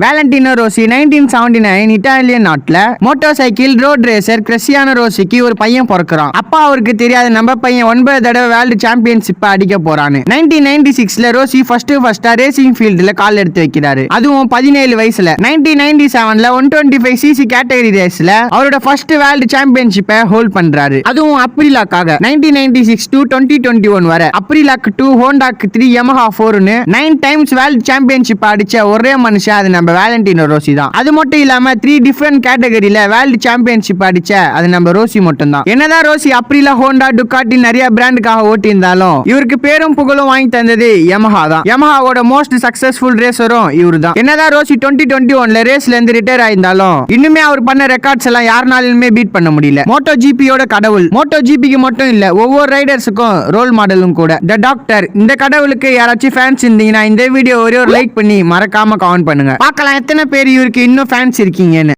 Valentino Rossi nineteen seventy nine Italian நாட்டில் motorcycle road racer Cristiano ரோசிக்கு ஒரு பையன் பிறக்கிறான். அப்பா அவருக்கு தெரியாத நம்ம பையன் ஒன்பது தடவை வேர்ல்டு சாம்பியன்ஷிப் அடிக்க போறான்னு. நைன்டீன் நைன்டி சிக்ஸ்ல ரோசி ஃபர்ஸ்ட் ஃபர்ஸ்டா ரேசிங் ஃபீல்டுல கால் எடுத்து வைக்கிறாரு. அதுவும் பதினேழு வயசுல. நைன்டீன் நைன்டி செவன்ல one twenty five CC category ரேஸ்ல அவரோட ஃபர்ஸ்ட் வேர்ல்டு சாம்பியன்ஷிப்பை ஹோல்ட் பண்றாரு. அதுவும் அப்ரிலாக்காக nineteen ninety six to twenty twenty one வர அப்ரிலாக்கு டூ ஹோண்டாக்கு த்ரீ எமஹா ஃபோர்னு நைன் டைம்ஸ் வேர்ல்டு சாம்பியன்ஷிப் அடிச்ச ஒரே மனுஷன் அது நம்ம வேலண்டினோ ரோசி தான். அது மட்டும் இல்லாம த்ரீ டிஃப்ரெண்ட் கேட்டகரியில வேர்ல்டு சாம்பியன்ஷிப் அடிச்ச அது நம்ம ரோசி மட்டும் தான் என்னதான் ரோசி அப்ரிலா ஹோண்டா டுக்காட்டி நிறைய பிராண்டுக்காக ஓட்டி இருந்தாலும் இவருக்கு பேரும் புகழும் வாங்கி தந்தது யமஹா தான். யமஹாவோட மோஸ்ட் சக்சஸ்ஃபுல் ரேசரும் இவரு தான் என்னதான் ரோசி டுவெண்ட்டி டுவெண்ட்டி ஒன்ல ரேஸ்ல இருந்து ரிட்டையர் ஆயிருந்தாலும் இன்னுமே அவர் பண்ண ரெக்கார்ட்ஸ் எல்லாம் யாருனாலுமே பீட் பண்ண முடியல. மோட்டோ ஜிபியோட கடவுள். மோட்டோ ஜிபிக்கு மட்டும் இல்ல ஒவ்வொரு ரைடர்ஸுக்கும் ரோல் மாடலும் கூட. த டாக்டர் இந்த கடவுளுக்கு யாராச்சும் ஃபேன்ஸ் இருந்தீங்கன்னா இந்த வீடியோ ஒரே ஒரு லைக் பண்ணி மறக்காம கமெண்ட் பண்ணுங்க. பார்க்கலாம். எத்தனை பேர் இவருக்கு இன்னும் ஃபேன்ஸ் இருக்கீங்கன்னு.